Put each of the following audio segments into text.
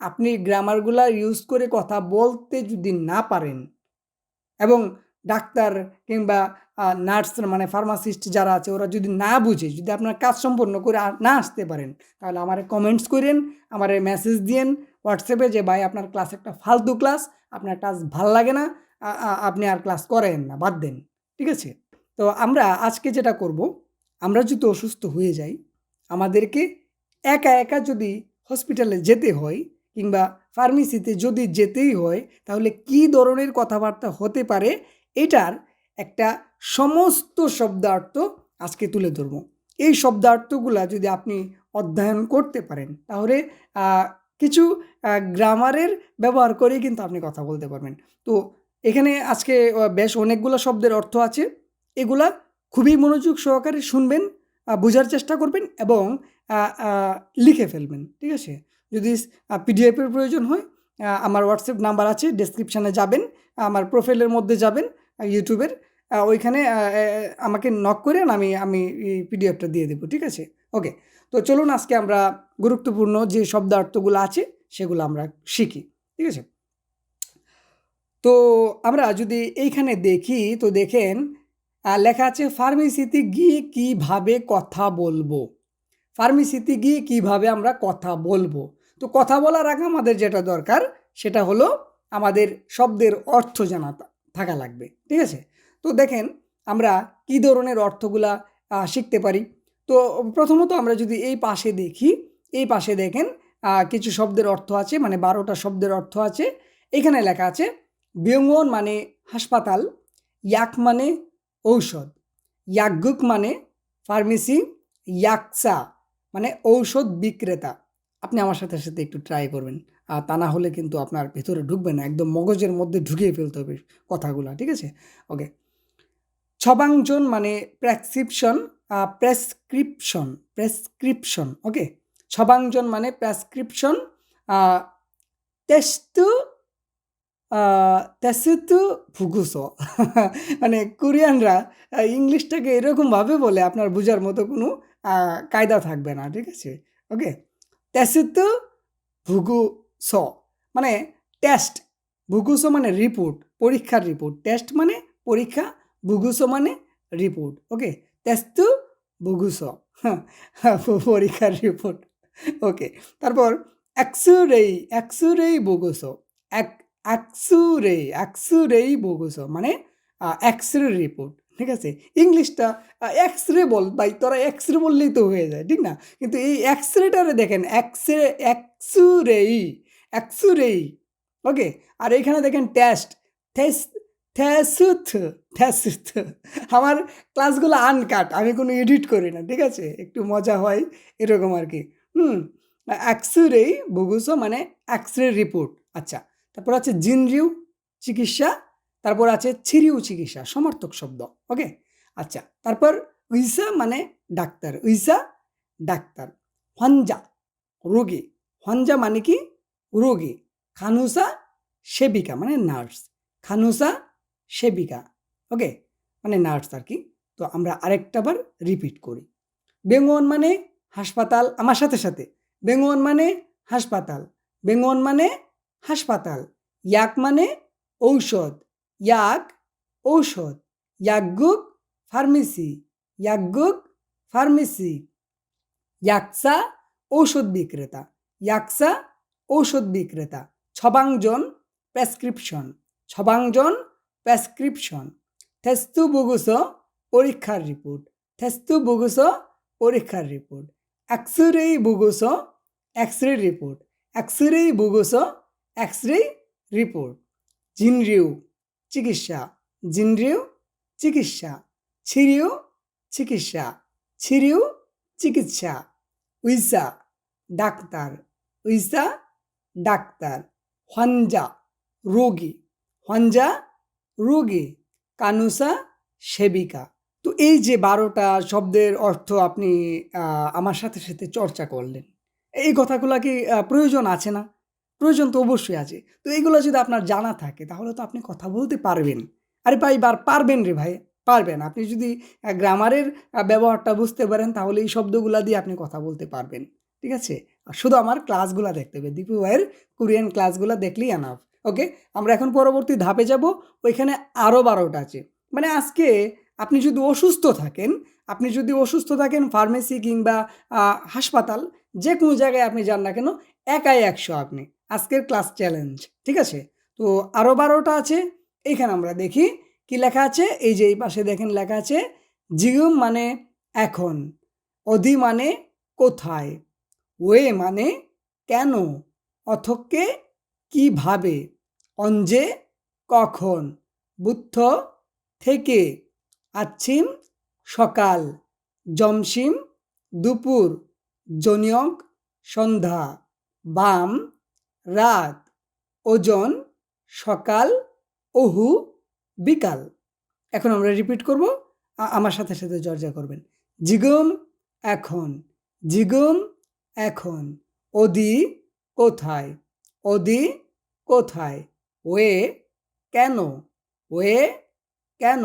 আপনি গ্রামারগুলা ইউজ করে কথা বলতে যদি না পারেন এবং ডাক্তার কিংবা নার্স মানে ফার্মাসিস্ট যারা আছে, ওরা যদি না বুঝে, যদি আপনার কাজ সম্পন্ন করে না আসতে পারেন, তাহলে আমারে কমেন্টস করেন, আমারে মেসেজ দিয়েন হোয়াটসঅ্যাপে যে, ভাই, আপনার ক্লাস একটা ফালতু ক্লাস আপনার ক্লাস ভালো লাগে না আপনি আর ক্লাস করেন না, বাদ দেন। ঠিক আছে? তো আমরা আজকে যেটা করব, আমরা যদি অসুস্থ হয়ে যাই, আমাদেরকে একা একা যদি হসপিটালে যেতে হয় কিংবা ফার্মেসিতে যদি যেতেই হয়, তাহলে কি ধরনের কথাবার্তা হতে পারে? এটার একটা সমস্ত শব্দার্থ আজকে তুলে ধরব। এই শব্দার্থগুলা যদি আপনি অধ্যয়ন করতে পারেন, তাহলে কিছু গ্রামারের ব্যবহার করেই কিন্তু আপনি কথা বলতে পারবেন। তো এখানে আজকে বেশ অনেকগুলো শব্দের অর্থ আছে। এগুলা খুবই মনোযোগ সহকারে শুনবেন বোঝার চেষ্টা করবেন এবং লিখে ফেলবেন। ঠিক আছে? যদি পিডিএফের প্রয়োজন হয় আমার হোয়াটসঅ্যাপ নাম্বার আছে ডেসক্রিপশানে যাবেন, আমার প্রোফাইলের মধ্যে যাবেন ইউটিউবের ওইখানে আমাকে নক করেন আমি আমি পিডিএফটা দিয়ে দেবো, ঠিক আছে? ওকে তো চলুন আজকে আমরা গুরুত্বপূর্ণ যে শব্দার্থগুলো আছে, সেগুলো আমরা শিখি, ঠিক আছে? তো আমরা যদি এইখানে দেখি, তো দেখেন লেখা আছে, ফার্মেসিতে গিয়ে কীভাবে কথা বলব? ফার্মেসিতে গিয়ে কীভাবে আমরা কথা বলব? তো কথা বলার আগে আমাদের যেটা দরকার, সেটা হলো আমাদের শব্দের অর্থ জানা থাকা লাগবে, ঠিক আছে? তো দেখেন আমরা কি ধরনের অর্থগুলা শিখতে পারি? তো প্রথমত আমরা যদি এই পাশে দেখি, এই পাশে দেখেন কিছু শব্দের অর্থ আছে মানে বারোটা শব্দের অর্থ আছে। এখানে লেখা আছে, বিয়ঙ্গন মানে হাসপাতাল, ইয়াক মানে ঔষধ ইয়াগুক মানে ফার্মেসি, ইয়াকসা মানে ঔষধ বিক্রেতা। আপনি আমার সাথে সাথে একটু ট্রাই করবেন। আর তা না হলে কিন্তু আপনার ভেতরে ঢুকবে না, একদম মগজের মধ্যে ঢুকিয়ে ফেলতে হবে কথাগুলো, ঠিক আছে? ওকে ছবাংজন মানে প্রেসক্রিপশন প্রেসক্রিপশন প্রেসক্রিপশন ওকে ছবাংজন মানে প্রেসক্রিপশন তেস্তু তেসুতু ফুগুস মানে কোরিয়ানরা ইংলিশটাকে এরকমভাবে বলে, আপনার বোঝার মতো কোনো কায়দা থাকবে না, ঠিক আছে? ওকে তেসুতু ভুগুস মানে টেস্ট ভুগুস মানে রিপোর্ট পরীক্ষার রিপোর্ট টেস্ট মানে পরীক্ষা ভুগুস মানে রিপোর্ট ওকে তেস্তু ভুগুস পরীক্ষার রিপোর্ট ওকে তারপর এক্সুরেই এক্সুরেই বুগুস এক এক্সুরে এক্সুরেই ভুগুস মানে এক্স রে রিপোর্ট ঠিক আছে? ইংলিশটা এক্স রে বল, ভাই, তোরা এক্স রে বললেই তো হয়ে যায়, ঠিক না? কিন্তু এই এক্স রেটারে দেখেন এক্স রে এক্সুরেই এক্সুরেই ওকে আর এইখানে দেখেন টেস্ট থেস থ্যাসুথ থ্যাসুথ আমার ক্লাসগুলো আনকাট আমি কোনো এডিট করি না, ঠিক আছে? একটু মজা হয় এরকম আর কি, হুম? এক্সরে বুগুসো মানে এক্স রে রিপোর্ট আচ্ছা। তারপর আছে জিনরিউ, চিকিৎসা তারপর আছে ছিরিউ চিকিৎসা, সমর্থক শব্দ ওকে আচ্ছা তারপর উইসা মানে ডাক্তার, উইসা ডাক্তার, হঞ্জা, রোগী, হঞ্জা মানে কি? রোগী, খানুসা সেবিকা মানে নার্স, খানুসা সেবিকা ওকে মানে নার্স আর কি। তো আমরা আরেকটা বার রিপিট করি। বেঙ্গন মানে হাসপাতাল, আমার সাথে সাথে বেঙ্গন মানে হাসপাতাল বেঙ্গন মানে হাসপাতাল, ইয়াক মানে ঔষধ ইয়াক ঔষধ ইয়াগুক ফার্মেসি ইয়াগুক ফার্মেসি ইয়াকসা ঔষধ বিক্রেতা ইয়াকসা ঔষধ বিক্রেতা ছবাংজন প্রেসক্রিপশন ছবাংজন প্রেসক্রিপশন থেস্তু বুগুস পরীক্ষার রিপোর্ট থেস্তু বুগুস পরীক্ষার রিপোর্ট এক্সরেই বুগুস এক্স রে রিপোর্ট এক্সরেই বুগুস এক্স রে রিপোর্ট জিনরিউ চিকিৎসা। জিনরিউ চিকিৎসা। ছিরিউ চিকিৎসা। ছিরিউ চিকিৎসা। উইসা ডাক্তার। উইসা ডাক্তার। হঞ্জা রোগী। হঞ্জা রোগী। কানুসা সেবিকা। তো এই যে বারোটা শব্দের অর্থ আপনি আমার সাথে সাথে চর্চা করলেন, এই কথাগুলো কি প্রয়োজন আছে না? প্রয়োজন তো অবশ্যই আছে। তো এইগুলো যদি আপনার জানা থাকে, তাহলে তো আপনি কথা বলতে পারবেন। আরে ভাই, বার পারবেন রে ভাই, পারবেন। আপনি যদি গ্রামারের ব্যবহারটা বুঝতে পারেন, তাহলে এই শব্দগুলা দিয়ে আপনি কথা বলতে পারবেন। ঠিক আছে? শুধু আমার ক্লাসগুলো দেখতে হবে। দীপু ভাইয়ের কোরিয়ান ক্লাসগুলো দেখলেই আনাফ ওকে? আমরা এখন পরবর্তী ধাপে যাব। ওইখানে আরও বারোটা আছে। মানে আজকে আপনি যদি অসুস্থ থাকেন, আপনি যদি অসুস্থ থাকেন ফার্মেসি কিংবা হাসপাতাল যে কোনো জায়গায় আপনি যান না কেন, একাই একশো আপনি। আজকের ক্লাস চ্যালেঞ্জ ঠিক আছে? তো আরও বারোটা আছে এইখানে আমরা দেখি কি লেখা আছে। এই যে এই পাশে দেখেন লেখা আছে জিগুম মানে এখন, অধি মানে কোথায়, ওয়ে মানে কেন, অথকে কীভাবে অঞ্জে কখন, বুদ্ধ থেকে, আচ্ছিম সকাল জমসিম দুপুর, জনিয়ক সন্ধ্যা, বাম রাত, ওজন, সকাল, ওহু, বিকাল। এখন আমরা রিপিট করব। আমার সাথে সাথে চর্চা করবেন। জিগম, এখন। জিগম, এখন। ওদি, কোথায়? ওদি, কোথায়? ওয়ে, কেন? ওয়ে, কেন?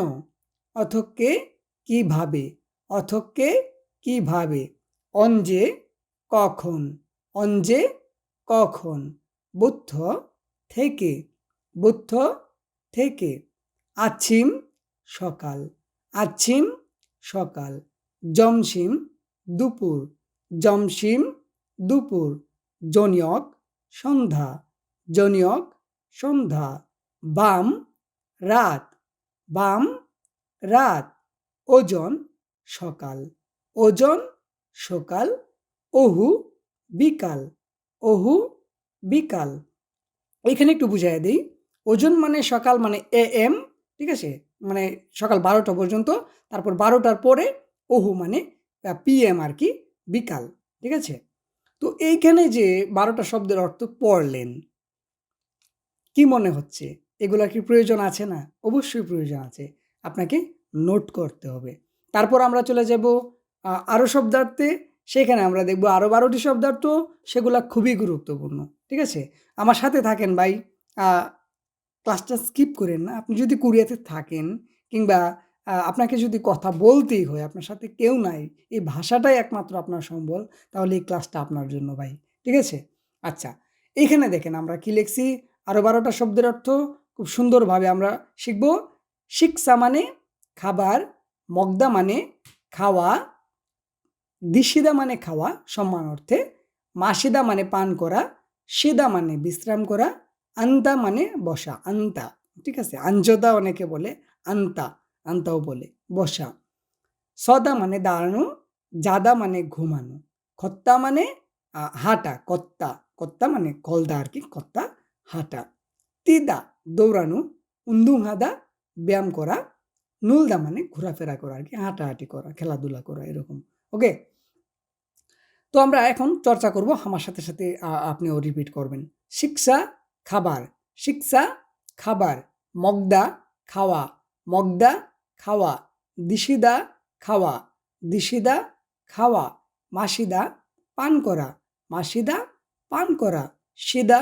অথকে কীভাবে? অথকে কীভাবে? অঞ্জে, কখন? অঞ্জে, কখন? বুদ্ধ থেকে বুদ্ধ থেকে। আছিম সকাল আছিম সকাল। জমসিম দুপুর জমসিম দুপুর। জনিয়ক সন্ধ্যা জনিয়ক সন্ধ্যা। বাম রাত বাম রাত। ওজন সকাল ওজন সকাল। ওহু বিকাল, ওহু বিকাল। এখানে একটু বুঝাই দিই। ওজন মানে সকাল মানে এ এম, ঠিক আছে? মানে সকাল বারোটা পর্যন্ত, তারপর বারোটার পরে ওহু মানে পিএম আর কি, বিকাল, ঠিক আছে? তো এইখানে যে বারোটা শব্দের অর্থ পড়লেন, কি মনে হচ্ছে? এগুলোর কি প্রয়োজন আছে না? অবশ্যই প্রয়োজন আছে। আপনাকে নোট করতে হবে। তারপর আমরা চলে যাব আরও শব্দার্থে। সেখানে আমরা দেখব আরও বারোটি শব্দার্থ, সেগুলো খুবই গুরুত্বপূর্ণ। ঠিক আছে? আমার সাথে থাকেন ভাই। ক্লাসটা স্কিপ করেন না। আপনি যদি কুরিয়াতে থাকেন কিংবা আপনাকে যদি কথা বলতেই হয়, আপনার সাথে কেউ নাই, এই ভাষাটাই একমাত্র আপনার সম্বল, তাহলে এই ক্লাসটা আপনার জন্য ভাই। ঠিক আছে? আচ্ছা এইখানে দেখেন আমরা কি লিখছি? আরও বারোটা শব্দের অর্থ, খুব সুন্দরভাবে আমরা শিখব। শিক্ষা মানে খাবার, মগদা মানে খাওয়া, দিশিদা মানে খাওয়া, সম্মান অর্থে, মাসিদা মানে পান করা সিদা মানে বিশ্রাম করা, আন্তা মানে বসা, আন্তা, ঠিক আছে? আঞ্জদা অনেকে বলে, আন্তা, আন্তাও বলে, বসা। সদা মানে দাঁড়ানো, জাদা মানে ঘুমানো, খত্তা মানে হাঁটা, কত্তা কত্তা মানে কলদা আর কি? কত্তা, হাঁটা। তিদা, দৌড়ানো উন্দুং হাদা ব্যায়াম করা, নুলদা মানে ঘোরাফেরা করা আর কি, হাঁটাহাঁটি করা, খেলাধুলা করা, এরকম ওকে তো আমরা এখন চর্চা করব আমার সাথে সাথে আপনিও রিপিট করবেন। শিক্ষা, খাবার। শিক্ষা, খাবার। মগদা, খাওয়া। মগদা, খাওয়া। দিশিদা খাওয়া। দিশিদা, খাওয়া। মাসিদা, পান করা। মাসিদা, পান করা। সিদা,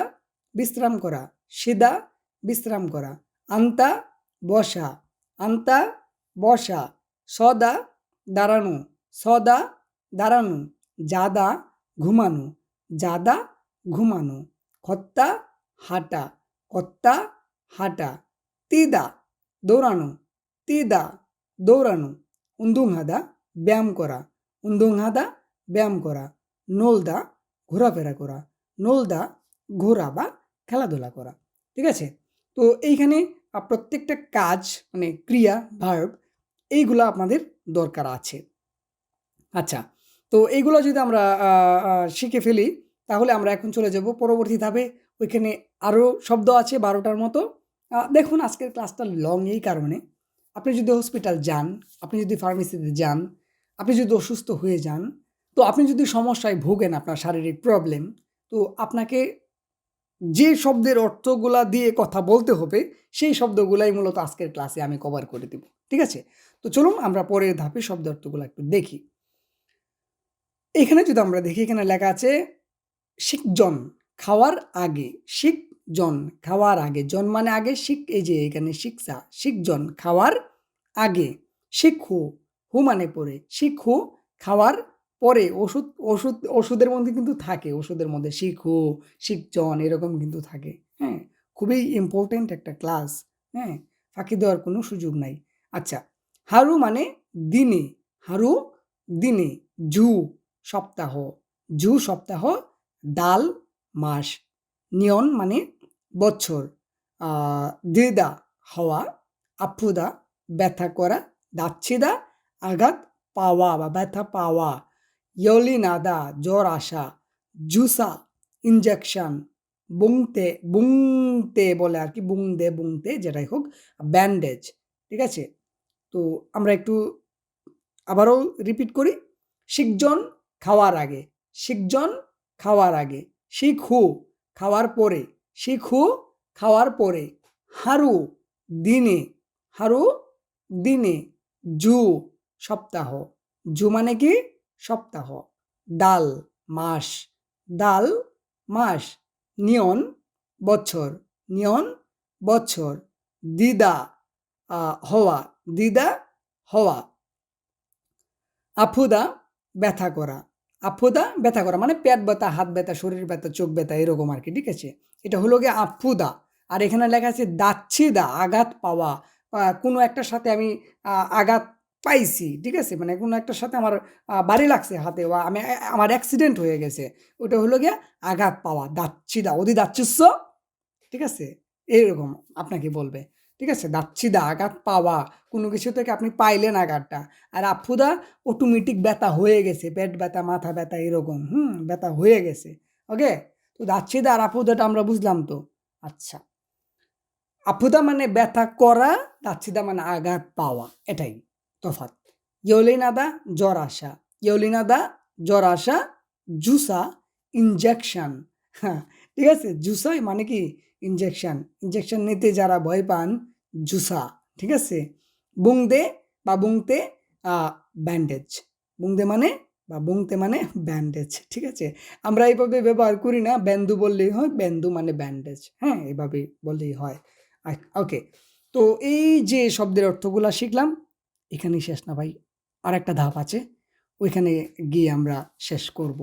বিশ্রাম করা। সিদা, বিশ্রাম করা। আন্তা, বসা। আন্তা, বসা। সদা, দাঁড়ানো। সদা, দাঁড়ানো। জাদা ঘুমানো জাদা ঘুমানো খত্তা হাঁটা, কত্তা হাঁটা, তিদা দৌড়ানো তিদা দৌড়ানো উন্দুং হাদা ব্যায়াম করা উন্দুং হাদা ব্যায়াম করা, নোলদা ঘোরাফেরা করা, নোলদা ঘোরা বা খেলাধুলা করা, ঠিক আছে? তো এইখানে প্রত্যেকটা কাজ মানে ক্রিয়া, ভার্ব, এইগুলো আপনাদের দরকার আছে। আচ্ছা তো এইগুলো যদি আমরা শিখে ফেলি, তাহলে আমরা এখন চলে যাব পরবর্তী ধাপে। ওইখানে আরও শব্দ আছে বারোটার মতো। দেখুন আজকের ক্লাসটা লং এই কারণে। আপনি যদি হসপিটাল যান, আপনি যদি ফার্মেসিতে যান, আপনি যদি অসুস্থ হয়ে যান, তো আপনি যদি সমস্যায় ভোগেন আপনার শারীরিক প্রবলেম তো আপনাকে যে শব্দের অর্থগুলা দিয়ে কথা বলতে হবে, সেই শব্দগুলাই মূলত আজকের ক্লাসে আমি কভার করে দেব। ঠিক আছে? তো চলুন আমরা পরের ধাপে শব্দ অর্থগুলো একটু দেখি। এখানে যদি আমরা দেখি, এখানে লেখা আছে শিখজন খাওয়ার আগে শিখজন খাওয়ার আগে। জন মানে আগে, শিখ, এই যে এখানে শিক্ষা শিখজন খাওয়ার আগে। শিখু হু মানে পরে। শিখু খাওয়ার পরে। ওষুধ ওষুধ, ওষুধের মধ্যে কিন্তু থাকে, ওষুধের মধ্যে শিখু শিখজন এরকম কিন্তু থাকে। হ্যাঁ খুবই ইম্পর্ট্যান্ট একটা ক্লাস হ্যাঁ ফাঁকি দেওয়ার কোনো সুযোগ নাই। আচ্ছা হারু মানে দিনে, হারু দিনে, জু সপ্তাহ, জু সপ্তাহ, ডাল মাস। নিয়ন মানে বছর। দিদা হওয়া, আফুদা, ব্যথা করা, দাচ্ছিদা, আঘাত পাওয়া বা ব্যথা পাওয়া, ইয়লিনাদা, জ্বর আসা, জুসা ইঞ্জেকশন বুংতে বুংতে বলে আর কি, বুংদে, বুংতে যেটাই হোক ব্যান্ডেজ ঠিক আছে? তো আমরা একটু আবারও রিপিট করি। শিখজন খাওয়ার আগে। শিখজন খাওয়ার আগে। শিখু খাওয়ার পরে। শিখু খাওয়ার পরে। হারু দিনে। হারু দিনে। জু সপ্তাহ। জু মানে কি? সপ্তাহ। ডাল মাস। ডাল মাস। নিয়ন বছর। নিয়ন বছর। দিদা হওয়া। দিদা, হওয়া। আফুদা, ব্যথা করা। আফুদা ব্যথা করা মানে পেট ব্যথা, হাত ব্যথা, শরীর ব্যথা, চোখ ব্যথা, এরকম আর কি, ঠিক আছে? এটা হলো গিয়ে আফুদা। আর এখানে লেখা আছে দাচ্ছিদা, আঘাত পাওয়া। কোনো একটার সাথে আমি আঘাত পাইছি, ঠিক আছে? মানে কোনো একটার সাথে আমার বাড়ি লাগছে হাতে বা আমি আমার অ্যাক্সিডেন্ট হয়ে গেছে। ওটা হলো গিয়ে আঘাত পাওয়া, দাচ্ছিদা ওদি দাচ্ছিস ঠিক আছে? এইরকম আপনাকে বলবে। ঠিক আছে? দাচ্ছিদা আঘাত পাওয়া, কোনো কিছু থেকে আপনি পাইলেন আঘাতটা। আর আফুদা অটোমেটিক ব্যথা হয়ে গেছে, পেট ব্যথা, মাথা ব্যথা এরকম, হুম? ব্যথা হয়ে গেছে ওকে তো দাচ্ছিদা আর আফুদাটা আমরা বুঝলাম তো। আচ্ছা। আফুদা মানে ব্যথা করা দাচ্ছিদা মানে আঘাত পাওয়া, এটাই তফাৎ। ইয়লিনাদা, জ্বর আসা। ইয়লিনাদা, জ্বর আসা, জুসা ইনজেকশন হ্যাঁ ঠিক আছে? জুসা মানে কি? ইনজেকশন ইনজেকশন নিতে যারা ভয় পান জুসা, ঠিক আছে? বুংদে বা বুংতে ব্যান্ডেজ। বুংদে মানে বা বুংতে মানে ব্যান্ডেজ, ঠিক আছে? আমরা এইভাবে ব্যবহার করি না, ব্যান্দু বললেই হয়, ব্যান্দু মানে ব্যান্ডেজ হ্যাঁ? এইভাবে বললেই হয়। ওকে, তো এই যে শব্দের অর্থগুলা শিখলাম, এখানেই শেষ না ভাই আর একটা ধাপ আছে, ওইখানে গিয়ে আমরা শেষ করব।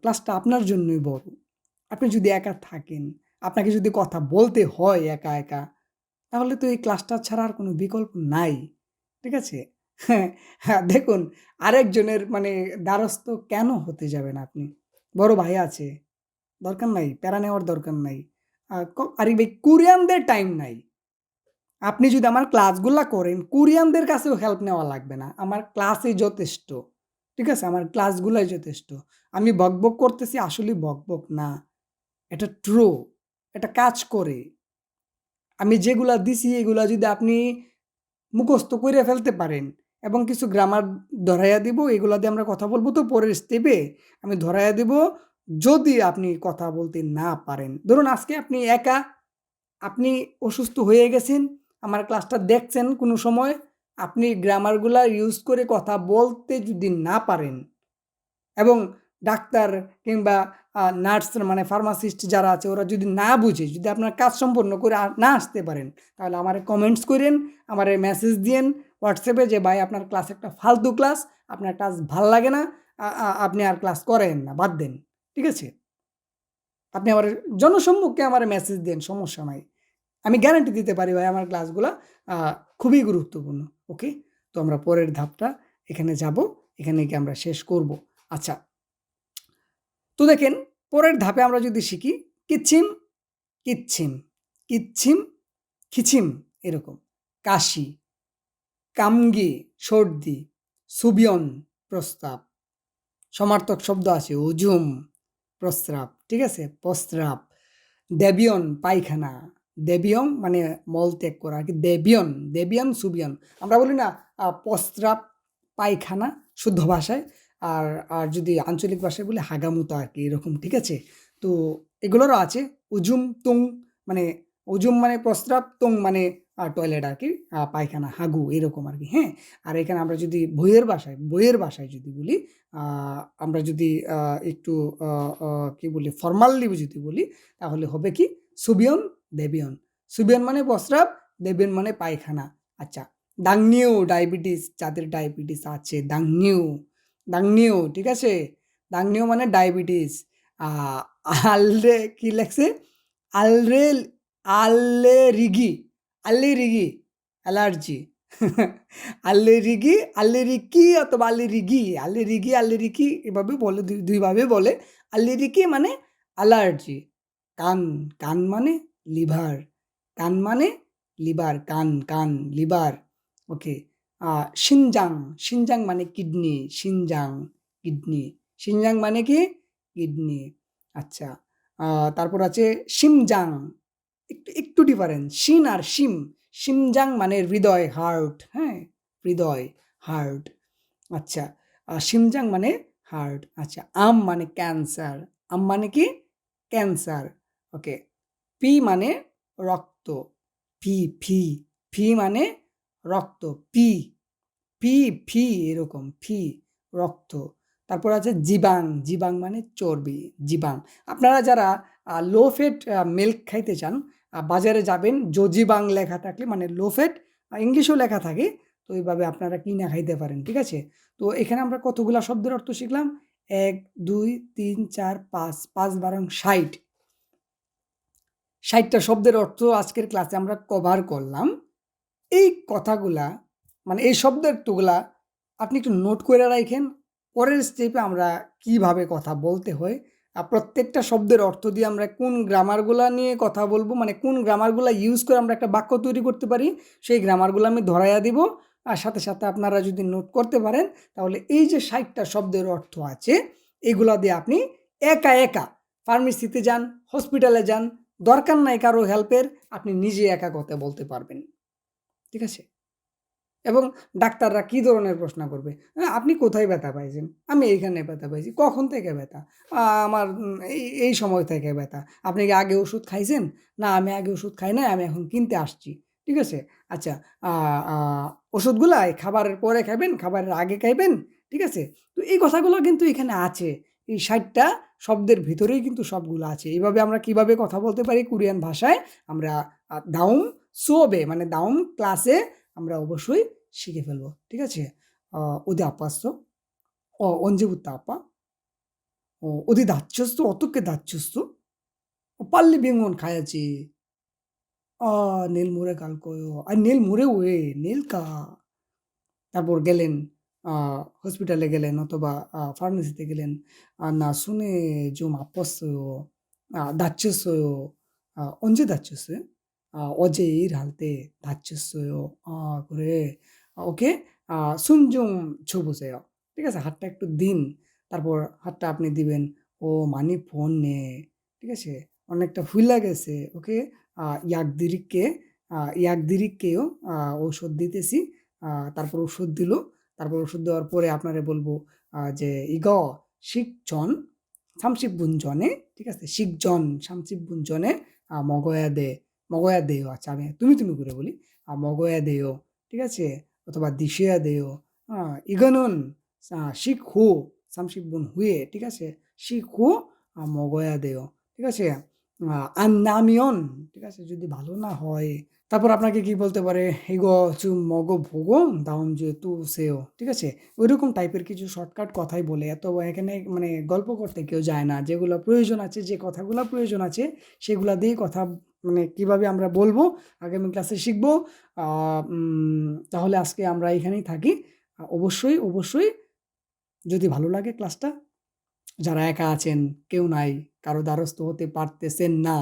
ক্লাসটা আপনার জন্যই বড়। আপনি যদি একা থাকেন, আপনাকে যদি কথা বলতে হয় একা একা তাহলে তো এই ক্লাসটা ছাড়া আর কোনো বিকল্প নাই, ঠিক আছে? হ্যাঁ হ্যাঁ দেখুন, আরেকজনের মানে দ্বারস্থ কেন হতে যাবেন আপনি? বড় ভাই আছে, দরকার নাই, প্যারা নেওয়ার দরকার নাই। আরে ভাই, কোরিয়ানদের টাইম নাই। আপনি যদি আমার ক্লাসগুলা করেন, কোরিয়ানদের কাছেও হেল্প নেওয়া লাগবে না। আমার ক্লাসে যথেষ্ট, ঠিক আছে? আমার ক্লাসগুলাই যথেষ্ট। আমি বকবক করতেছি আসলে বকবক না। এটা ট্রু এটা কাজ করে। আমি যেগুলা দিছি, এগুলা যদি আপনি মুখস্থ করে ফেলতে পারেন এবং কিছু গ্রামার ধরাইয়া দিব, এগুলা দিয়ে আমরা কথা বলব, তো পরের স্টেপে আমি ধরাইয়া দিব যদি আপনি কথা বলতে না পারেন। ধরুন আজকে আপনি একা, আপনি অসুস্থ হয়ে গেছেন, আমার ক্লাসটা দেখছেন কোনো সময়, আপনি গ্রামারগুলা ইউজ করে কথা বলতে যদি না পারেন এবং ডাক্তার কিংবা নার্স মানে ফার্মাসিস্ট যারা আছে, ওরা যদি না বুঝে, যদি আপনার কাজ সম্পন্ন করে না আসতে পারেন, তাহলে আমার কমেন্টস করেন, আমার মেসেজ দিয়েন হোয়াটসঅ্যাপে যে, ভাই, আপনার ক্লাস একটা ফালতু ক্লাস আপনার ক্লাস ভালো লাগে না আপনি আর ক্লাস করেন না, বাদ দেন। ঠিক আছে? আপনি আমার, জনসম্মুখে আমার মেসেজ দেন, সমস্যা নাই। আমি গ্যারান্টি দিতে পারি, ভাই, আমার ক্লাসগুলো খুবই গুরুত্বপূর্ণ ওকে তো আমরা পরের ধাপটা এখানে যাব, এখানে গিয়ে আমরা শেষ করব। আচ্ছা তো দেখেন, পরের ধাপে আমরা যদি শিখি, কিচ্ছিম কিচ্ছিম কিচ্ছিম, খিচিম এরকম। কাশি, কামগি, সর্দি, সুবিয়ন প্রস্তাব সমার্থক শব্দ আছে উজুম প্রস্রাব, ঠিক আছে? প্রস্রাব, দেবিয়ন পায়খানা দেবিয়ন মানে মলত্যাগ করা আর কি, দেবিয়ন দেবিয়ন, সুবিয়ন। আমরা বলি না প্রস্রাব, পায়খানা, শুদ্ধ ভাষায় আর আর যদি আঞ্চলিক ভাষায় বলে হাগামুতা আর কি, এরকম, ঠিক আছে? তো এগুলোরও আছে উজুম তুং মানে উজুম মানে প্রস্রাব, তুং মানে টয়লেট আর কি পায়খানা, হাগু, এরকম আর কি হ্যাঁ? আর এখানে আমরা যদি বইয়ের ভাষায় বইয়ের ভাষায় যদি বলি আমরা যদি একটু কি বলি ফর্মালি যদি বলি, তাহলে হবে কি, সুবিয়ন, দেবিয়ন। সুবিয়ন মানে প্রস্রাব, দেবিয়ন মানে পায়খানা। আচ্ছা দাংনিউ, ডায়াবেটিস, যাদের ডায়াবেটিস আছে, দাংনিউ। দাংনিও ঠিক আছে? দাংনিও মানে ডায়াবেটিস। আলরে, কি লাগছে আলরে আল্লে রিগি আল্লে রিগি অ্যালার্জি। আল্লে রিগি আল্লে রিকি অথবা আল্লে রিগি আল্লে রিগি আল্লে রিকি এভাবে বলে, দুই, দুইভাবে বলে। আল্লে রিকি মানে অ্যালার্জি। কান কান মানে লিভার। কান মানে লিভার, কান কান, লিভার। ওকে। সিনজাং সিনজাং মানে কিডনি, সিনজাং কিডনি। সিনজাং মানে কি? কিডনি। আচ্ছা তারপর আছে সিমজাং। একটু একটু ডিফারেন্স শিন আর শিম সিমজাং মানে হৃদয় হার্ট হ্যাঁ? হৃদয় হার্ট আচ্ছা সিমজাং মানে হার্ট আচ্ছা আম মানে ক্যান্সার আম মানে কি? ক্যান্সার ওকে পি মানে রক্ত। ফি ফি। ফি মানে রক্ত, পি পি, ফি এরকম, ফি, রক্ত। তারপর আছে জিবাং জিবাং মানে চর্বি, জীবাং। আপনারা যারা লো ফ্যাট মিল্ক খাইতে চান বাজারে যাবেন, জজিবাং লেখা থাকলে মানে লো ফ্যাট ইংলিশেও লেখা থাকে, তো এইভাবে আপনারা কিনা খাইতে পারেন, ঠিক আছে? তো এখানে আমরা কতগুলা শব্দের অর্থ শিখলাম? এক, দুই, তিন, চার, পাঁচ পাঁচ বারং ষাট। ষাটটা শব্দের অর্থ আজকের ক্লাসে আমরা কভার করলাম। এই কথাগুলা মানে এই শব্দের শব্দগুলা আপনি একটু নোট করে রাখেন পরের স্টেপে আমরা কীভাবে কথা বলতে হয় আর প্রত্যেকটা শব্দের অর্থ দিয়ে আমরা কোন গ্রামারগুলা নিয়ে কথা বলব মানে কোন গ্রামারগুলা ইউজ করে আমরা একটা বাক্য তৈরি করতে পারি, সেই গ্রামারগুলো আমি ধরাইয়া দিব। আর সাথে সাথে আপনারা যদি নোট করতে পারেন, তাহলে এই যে ষাটটা শব্দের অর্থ আছে, এগুলা দিয়ে আপনি একা একা ফার্মেসিতে যান হসপিটালে যান, দরকার নাই কারও হেল্পের আপনি নিজে একা কথা বলতে পারবেন। ঠিক আছে? এবং ডাক্তাররা কী ধরনের প্রশ্ন করবে? "হ্যাঁ, আপনি কোথায় ব্যথা পাইছেন? আমি এইখানে ব্যথা পাইছি। কখন থেকে ব্যথা? আমার এই এই সময় থেকে ব্যথা। আপনি কি আগে ওষুধ খাইছেন? না আমি আগে ওষুধ খাই না আমি এখন কিনতে আসছি। ঠিক আছে? আচ্ছা ওষুধগুলা খাবারের পরে খাবেন খাবারের আগে খাইবেন ঠিক আছে? তো এই কথাগুলো কিন্তু এখানে আছে। এই ষাটটা শব্দের ভিতরেই কিন্তু সবগুলো আছে। এইভাবে আমরা কীভাবে কথা বলতে পারি কোরিয়ান ভাষায়? আমরা দাউম সোবে মানে দাম ক্লাসে আমরা অবশ্যই শিখে ফেলব, ঠিক আছে? ওদের আপাস্ত অঞ্জীবুত আপা ওদের দাচ্ছস্ত অতকে দাচ্ছস্ত পাল্লি বেঙ্গন খায়াছি আ, নীল মোড়ে কাল কয়, আর নীল মোড়ে ওয়ে, নীল কা, তারপর গেলেন হসপিটালে গেলেন, অথবা ফার্মেসিতে গেলেন না শুনে জুম আপস্ত দাচ্ছস্ত অঞ্জে দাচ্ছস 어요. 아, 다쳤어요. 아, 언제 다쳤어요? 아, 어제 일할 때 다쳤어요. 아, 그래. 아, ওকে সুন 좀 줘보세요. ঠিক আছে হাতটা একটু দিন তারপর হাতটা আপনি দিবেন ও মানি ফোন নে ঠিক আছে অনেকটা ফুলা গেছে ওকে ইয়াক দিরিককে ইয়াক দিরিককেও ঔষধ দিতেছি আহ, তারপর ওষুধ দিল তারপর ওষুধ দেওয়ার পরে আপনারে বলবো আহ, যে ইগ শিখজন 삼십 분 전에 ঠিক আছে শিখজন 삼십 분 전 মগয়া দেয় আচ্ছা আমি তুমি তুমি করে বলি। আর মগয়া দেয় ঠিক আছে? অথবা দিশেয়া দেয় হ্যাঁ ইগনুন শিখ হু সামশিক বোন হুয়ে, ঠিক আছে? শিখ হু মগয়া দেয় ঠিক আছে? আন্নামিয়ন, ঠিক আছে? যদি ভালো না হয়। তারপর আপনাকে কি বলতে পারে? হেগ, চু, মগ ভোগ দাম যে তু, সেও, ঠিক আছে? ওইরকম টাইপের কিছু শর্টকাট কথাই বলে। এত এখানে মানে গল্প করতে কেউ যায় না। যেগুলো প্রয়োজন আছে, যে কথাগুলো প্রয়োজন আছে, সেগুলো দিয়ে কথা মানে কীভাবে আমরা বলব, আগামী ক্লাসে শিখব তাহলে আজকে আমরা এখানেই থাকি। অবশ্যই অবশ্যই যদি ভালো লাগে ক্লাসটা, যারা একা আছেন, কেউ নাই, কারও দ্বারস্থ হতে পারতেছেন না,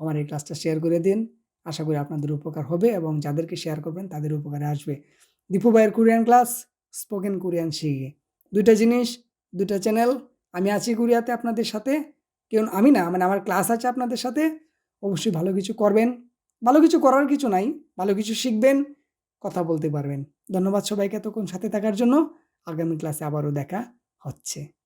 আমার এই ক্লাসটা শেয়ার করে দিন। আশা করি আপনাদের উপকার হবে এবং যাদেরকে শেয়ার করবেন, তাদের উপকারে আসবে। দীপু ভাইয়ের কোরিয়ান ক্লাস, স্পোকেন কোরিয়ান শিখে। দুইটা জিনিস, দুইটা চ্যানেল, আমি আছি কোরিয়াতে আপনাদের সাথে, কেউ, আমি না মানে আমার ক্লাস আছে আপনাদের সাথে অবশ্যই ভালো কিছু করবেন। ভালো কিছু করার কিছু নাই, ভালো কিছু শিখবেন, কথা বলতে পারবেন। ধন্যবাদ সবাইকে এতক্ষণ সাথে থাকার জন্য। আগামী ক্লাসে আবারও দেখা হচ্ছে।